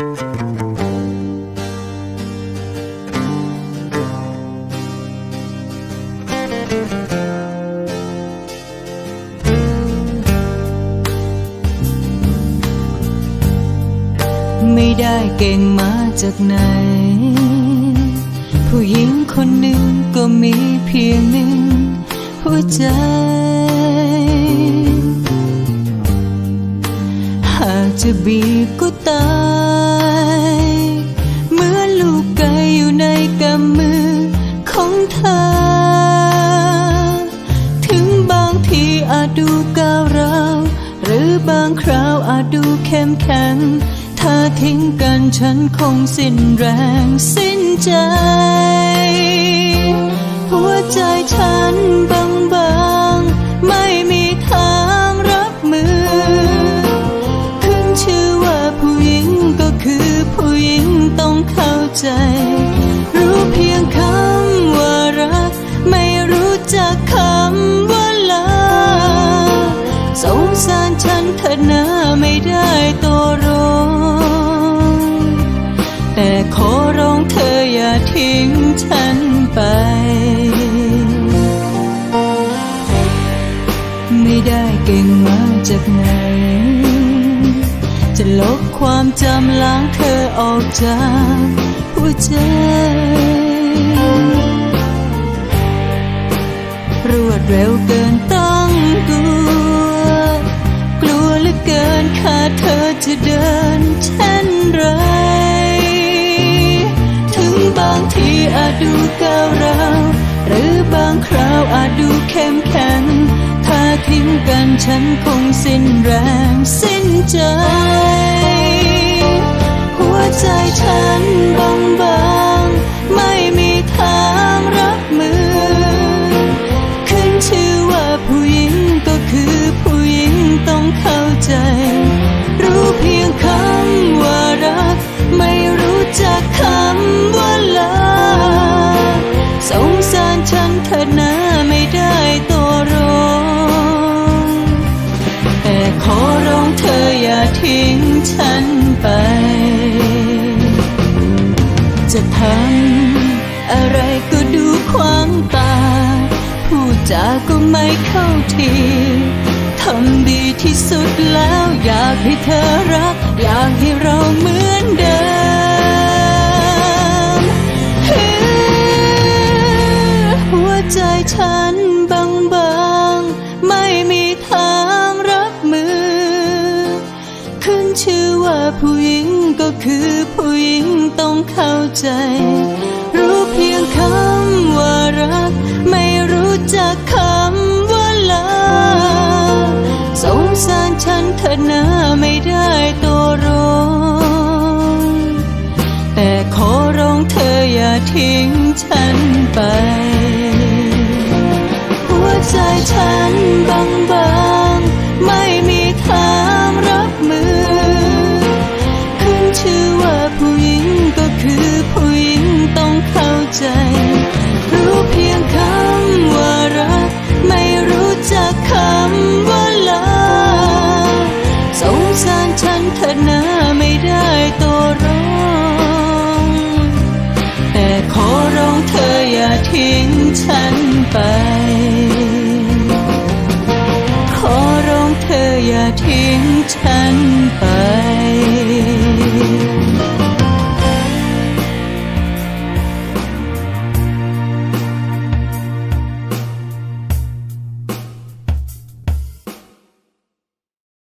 ไม่ได้เก่งมาจากไหน ผู้หญิงคนหนึ่งก็มีเพียงหนึ่งหัวใจหากจะบีบก็ตาย อาจดูก้าวร้าวหรือบางคราวอาจดูเข้มแข็ง ถ้าทิ้งกันฉันคงสิ้นแรงสิ้นใจ หัวใจฉันบางบางไม่มีทางรับมือ ขึ้นชื่อว่าผู้หญิงก็คือผู้หญิงต้องเข้าใจ รู้เพียงคำว่ารัก ไม่รู้จักคำ สงสารฉันเธอหน้าไม่ได้ตัวร้องแต่ขอร้องเธออย่าทิ้งฉันไป ไม่ได้เก่งมาจากไหน จะลบความจำล้างเธอออกจากหัวใจรวดเร็วเกิน ขาดเธอจะเดินเช่นไร ถึงบางทีอาจดูก้าวร้าวหรือบางคราวอาจดูเข้มแข็ง ถ้าทิ้งกันฉันคงสิ้นแรงสิ้นใจ ฉันเธอหน้าไม่ได้ตัวร้องแต่ขอร้องเธออย่าทิ้งฉันไป จะทำอะไรก็ดูขวางตา พูดจาก็ไม่เข้าทีทำดีที่สุดแล้ว อยากให้เธอรัก อยากให้เราเหมือน คือผู้หญิงต้องเข้าใจ รู้เพียงคำว่ารัก ไม่รู้จักคำว่าลาสงสารฉันเธอหน้าไม่ได้ตัวร้องแต่ขอร้องเธออย่าทิ้งฉันไป หัวใจฉันบางบ ทิ้งฉันไป ขอร้องเธออย่าทิ้งฉันไป